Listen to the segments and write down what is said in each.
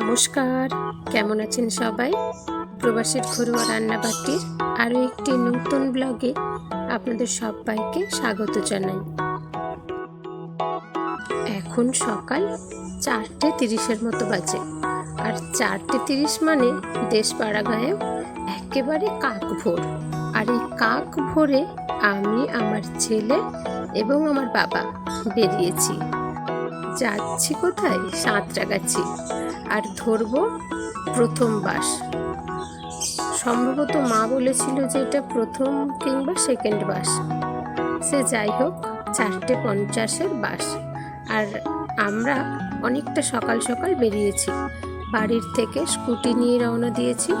নমস্কার। কেমন আছেন সবাই? প্রবাসীর ঘরোয়া রান্নাবাটির আরও একটি নতুন ব্লগে আপনাদের সবাইকে স্বাগত জানাই। এখন সকাল চারটে তিরিশের মতো বাজে। আর চারটে তিরিশ মানে দেশ পাড়া গায়ে একেবারে কাক ভোর। আর এই কাক ভোরে আমি, আমার ছেলে এবং আমার বাবা বেরিয়েছি। যাচ্ছি কোথায়? সাঁতরাগাছি। ধরবো প্রথম বাস। সম্ভবত মা বলেছিল যে এটা প্রথম কিংবা সেকেন্ড বাস। সে যাই হোক, চারটে পঞ্চাশের বাস। আর আমরা অনেকটা সকাল সকাল বেরিয়েছি। বাড়ির থেকে স্কুটি নিয়ে রওনা দিয়েছি।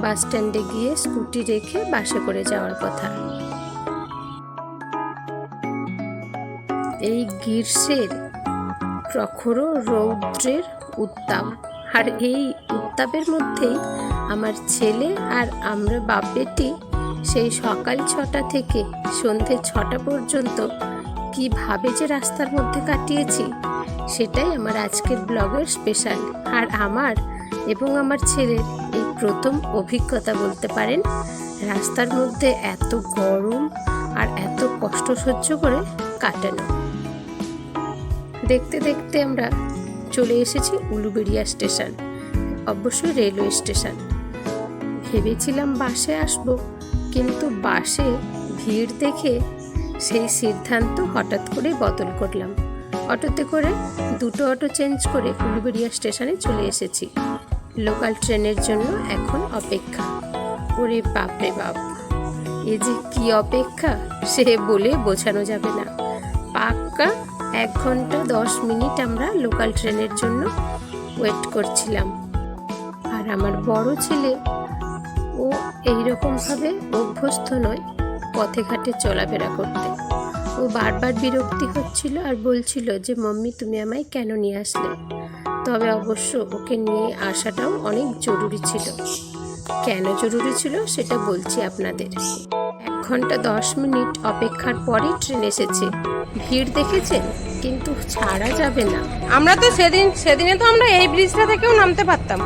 বাস স্ট্যান্ডে গিয়ে স্কুটি রেখে বাসে করে যাওয়ার কথা। এই গ্রীষ্মের প্রখর রৌদ্রের উত্তাপ। আর এই উত্তাপের মধ্যেই আমার ছেলে আর আমরা বাপ বেটি সেই সকাল ছটা থেকে সন্ধে ছটা পর্যন্ত কীভাবে যে রাস্তার মধ্যে কাটিয়েছি, সেটাই আমার আজকের ব্লগের স্পেশাল আর আমার এবং আমার ছেলের এই প্রথম অভিজ্ঞতা বলতে পারেন, রাস্তার মধ্যে এত গরম আর এত কষ্ট সহ্য করে কাটানো। দেখতে দেখতে আমরা চলে এসেছি উলুবেড়িয়া স্টেশন, অবশ্যই রেলওয়ে স্টেশন। ভেবেছিলাম বাসে আসব, কিন্তু বাসে ভিড় দেখে সেই সিদ্ধান্ত হঠাৎ করে বদল করলাম। অটোতে করে দুটো অটো চেঞ্জ করে উলুবেড়িয়া স্টেশনে চলে এসেছি। লোকাল ট্রেনের জন্য এখন অপেক্ষা। ওরে বাপরে বাপ! এ যে কি অপেক্ষা, সে বলে বোঝানো যাবে না। পাক্কা এক ঘণ্টা দশ মিনিট আমরা লোকাল ট্রেনের জন্য ওয়েট করছিলাম। আর আমার বড় ছেলে, ও এইরকমভাবে অভ্যস্ত নয় পথে ঘাটে চলাফেরা করতে। ও বারবার বিরক্তি হচ্ছিল আর বলছিল যে, মাম্মি, তুমি আমায় কেন নিয়ে আসলে? তবে অবশ্য ওকে নিয়ে আসাটাও অনেক জরুরি ছিল। কেন জরুরি ছিল সেটা বলছি আপনাদের। ঘণ্টা দশ মিনিট অপেক্ষার পরেই ট্রেন এসেছে। ভিড় দেখেছেন? কিন্তু ছাড়া যাবে না। আমরা তো সেদিন সেদিনে তো আমরা এই ব্রিজটা থেকেও নামতে পারতাম।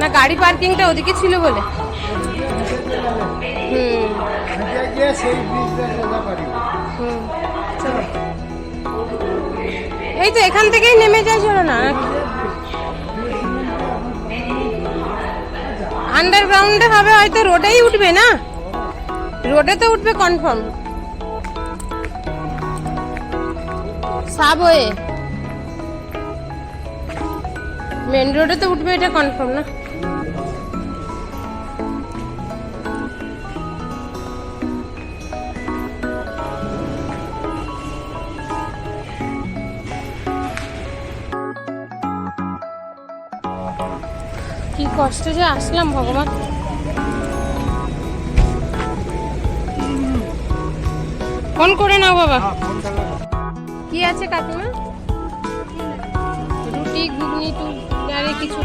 না, গাড়ি পার্কিংটা ওদিকে ছিল বলে। হুম। এই তো এখান থেকেই নেমে যাই চলো না আন্ডারগ্রাউন্ডে হবে হয়তো রোডেই উঠবে না? রোডে তো উঠবে কনফার্ম সাবওয়ে। মেন রোডে তো উঠবে এটা কনফার্ম না? কি কষ্টে যে আসলাম ভগবান। ফোন করে নাও বাবা। কি আছে কাকিমা? রুটি, ঘুগনি আরে কিছু।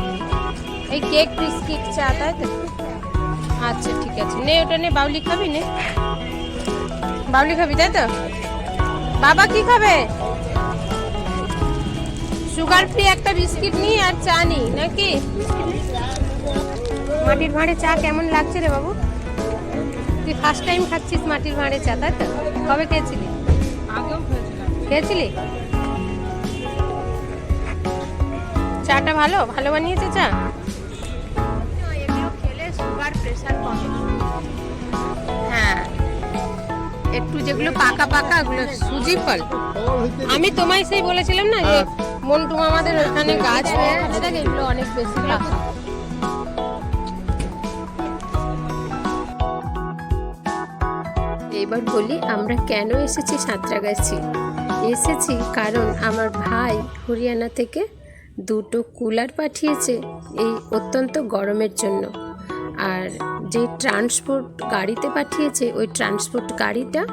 এই কেক, বিস্কিট, চা, তাই তো? আচ্ছা ঠিক আছে। নে, ওটা নে, বাউলি খাবি, নে। বাউলি খাবি, তাই তো? বাবা কি খাবে? সুগার ফ্রি একটা বিস্কিট নি আর চা নি নাকি? মাটির ভাঁড়ে চা কেমন লাগছে রে বাবু? তুই ফার্স্ট টাইম খাচ্ছিস মাটির ভাঁড়ে চা তাই তো? কবে খেয়েছিলি? খেয়েছিলি? চাটা ভালো? ভালো বানিয়েছে চা? কমে। হ্যাঁ। একটু যেগুলো পাকা পাকা ওগুলো সুজি ফল। আমি তোমায় সেই বলেছিলাম না যে মন্টু গাছ হয়ে দেখ এগুলো অনেক বেশি এবার বলি, আমরা কেন এসেছি সাঁতরাগাছি? এসেছি কারণ আমার ভাই হরিয়ানা থেকে দুটো কুলার পাঠিয়েছে এই অত্যন্ত গরমের জন্য। আর যে ট্রান্সপোর্ট গাড়িতে পাঠিয়েছে, ওই ট্রান্সপোর্ট গাড়িটা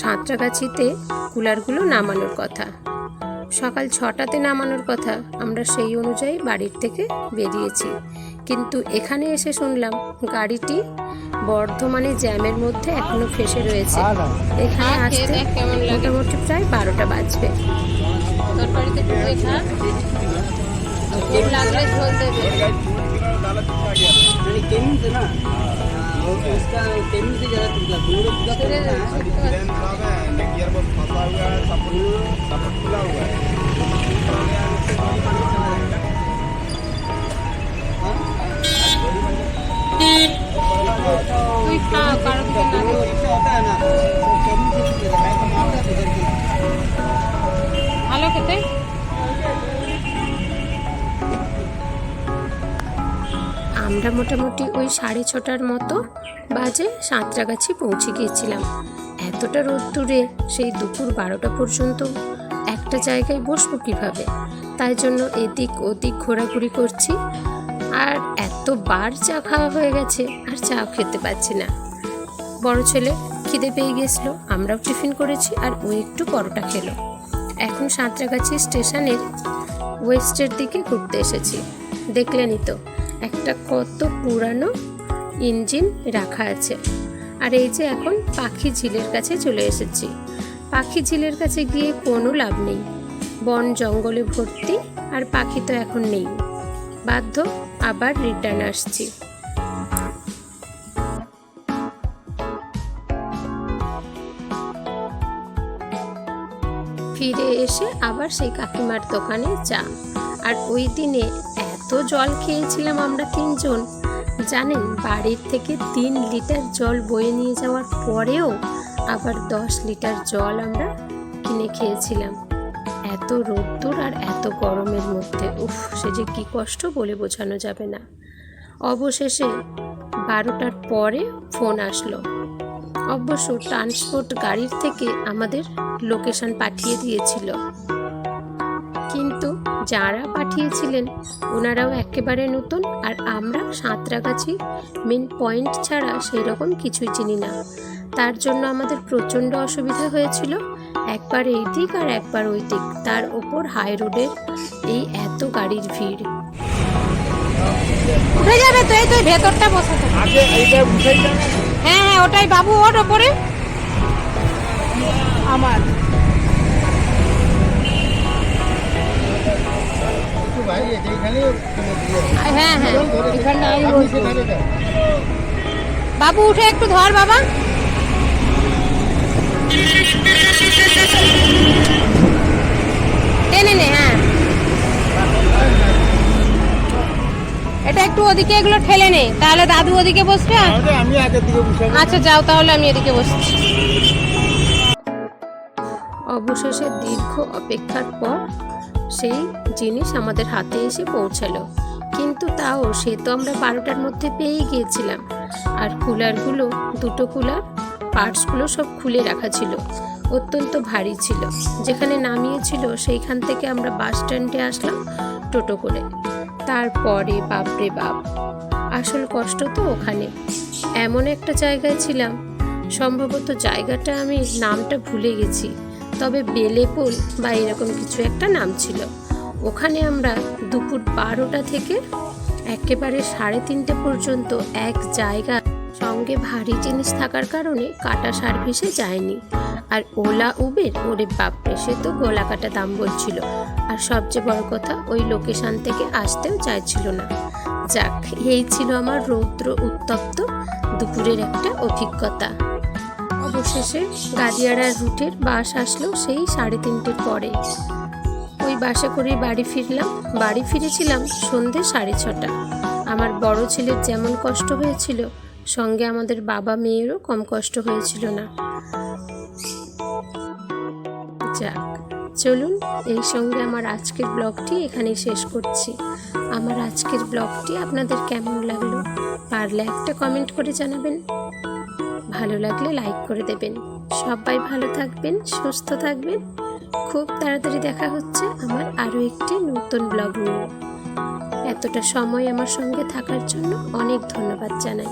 সাঁতরাগাছিতে কুলারগুলো নামানোর কথা। সকাল ছটাতে নামানোর কথা আমরা সেই অনুযায়ী বাড়ির থেকে বেরিয়েছি কিন্তু এখানে এসে শুনলাম গাড়িটি বর্ধমানে জ্যামের মধ্যে এখনও ফেসে রয়েছে এখানে আসতে কেমন মোটামুটি প্রায় বারোটা বাজবে তরকারিতে ডুবে খা ভোগ লাগলে ঝোল দেবে आणि केमिंग से ना और उसका केमिंग से जरा तुमका गुड़ पूरा ছেড়ে करना है ছোট্ট प्लेन ब्लॉक है गियर बस फंसा हुआ है सपोर्ट सपोर्ट खुला हुआ है তুই খা কারো দিকে না वो দে। ऐसा होता है ना तो केमिंग से भी जरा मैं तो मारता है उधर की ভালো খেতে আমরা মোটামুটি ওই সাড়ে ছটার মতো বাজে সাঁতরাগাছি পৌঁছে গিয়েছিলাম এতটা রোদ্দুরে সেই দুপুর বারোটা পর্যন্ত একটা জায়গায় বসবো কীভাবে? তাই জন্য এদিক ওদিক ঘোরাঘুরি করছি। আর এতবার চা খাওয়া হয়ে গেছে, আর চা খেতে পাচ্ছি না। বড় ছেলে খিদে পেয়ে গেছিল, আমরাও টিফিন করেছি আর ও একটু পরোটা খেলো। এখন সাঁতরাগাছি স্টেশনের ওয়েস্টের দিকে ঘুরতে এসেছি। দেখলেনই তো, একটা কত পুরানো ইঞ্জিন রাখা আছে। আর এই যে এখন পাখি ঝিলের কাছে চলে এসেছি। পাখি ঝিলের কাছে গিয়ে কোনো লাভ নেই। বন জঙ্গলে ভর্তি আর পাখি তো এখন নেই। বাধ্য, আবার রিটার্ন আসছি। ফিরে এসে আবার সেই কাকিমার দোকানে চা আর ওই দিনে এত জল খেয়েছিলাম আমরা তিনজন। জানেন, বাড়ির থেকে তিন লিটার জল বয়ে নিয়ে যাওয়ার পরেও আবার দশ লিটার জল আমরা কিনে খেয়েছিলাম। এত রোদ্দুর আর এত গরমের মধ্যে, উফ, সে যে কী কষ্ট বলে বোঝানো যাবে না। অবশেষে বারোটার পরে ফোন আসলো। অবশ্য ট্রান্সপোর্ট গাড়ির থেকে আমাদের লোকেশন পাঠিয়ে দিয়েছিল। যারা পাঠিয়েছিলেন ওনারাও একেবারে নতুন আর আমরা সাঁতরাগাছি। মেন পয়েন্ট ছাড়া সেই রকম কিছুই চিনি না। তার জন্য আমাদের প্রচণ্ড অসুবিধা হয়েছিল। একবার এই দিক আর একবার ওই দিক তার ওপর হাই রোডের এই এত গাড়ির ভিড়। উঠে যাবে তো এই তো ভেতরটা হ্যাঁ হ্যাঁ ওটাই বাবু ওর ওপরে। আমার। হ্যাঁ হ্যাঁ এখানে আমি যান। বাবু উঠে একটু ধর বাবা। টেনে নে হ্যাঁ। এটা একটু ওদিকে এগুলো ঠেলে নে তাহলে দাদু ওদিকে বসবে আর আমি আগের দিকে বসে আচ্ছা যাও তাহলে আমি এদিকে বসছি। অবশেষে দীর্ঘ অপেক্ষার পর সেই জিনিস আমাদের হাতে এসে পৌঁছালো। কিন্তু তাও সে তো আমরা বারোটার মধ্যে পেয়ে গিয়েছিলাম। আর কুলারগুলো, দুটো কুলার, পার্টসগুলো সব খুলে রাখা ছিল। অত্যন্ত ভারী ছিল। যেখানে নামিয়েছিল, সেইখান থেকে আমরা বাস স্ট্যান্ডে আসলাম টোটো করে। তারপরে, বাপরে বাপ, আসল কষ্ট তো ওখানে। এমন একটা জায়গায় ছিলাম। সম্ভবত জায়গাটা আমি নামটা ভুলে গেছি। তবে বেলেপোল বা এরকম কিছু একটা নাম ছিল। ওখানে আমরা দুপুর বারোটা থেকে একেবারে সাড়ে তিনটে পর্যন্ত এক জায়গা সঙ্গে ভারী জিনিস থাকার কারণে কাটা সার্ভিসে যায়নি। আর ওলা, উবের, ওরে বাপরে, সে তো গোলা কাটা দাম বলছিল। আর সবচেয়ে বড় কথা, ওই লোকেশান থেকে আসতেও চাইছিল না। যাক, এই ছিল আমার রৌদ্র উত্তপ্ত দুপুরের একটা অভিজ্ঞতা। অবশেষে গাদিয়াড়া রুটের বাস আসলো সেই সাড়ে তিনটের পরে। ওই বাসে করে বাড়ি ফিরলাম। বাড়ি ফিরেছিলাম সন্ধে সাড়ে ছটা। আমার বড় ছেলের যেমন কষ্ট হয়েছিল, সঙ্গে আমাদের বাবা মেয়েরও কম কষ্ট হয়েছিল না। যাক, চলুন, এই সঙ্গে আমার আজকের ব্লগটি এখানেই শেষ করছি। আমার আজকের ব্লগটি আপনাদের কেমন লাগল, পারলে একটা কমেন্ট করে জানাবেন। ভালো লাগলে লাইক করে দেবেন। সবাই ভালো থাকবেন, সুস্থ থাকবেন। খুব তাড়াতাড়ি দেখা হচ্ছে আমার আরও একটি নতুন ব্লগ নিয়ে। এতটা সময় আমার সঙ্গে থাকার জন্য অনেক ধন্যবাদ জানাই।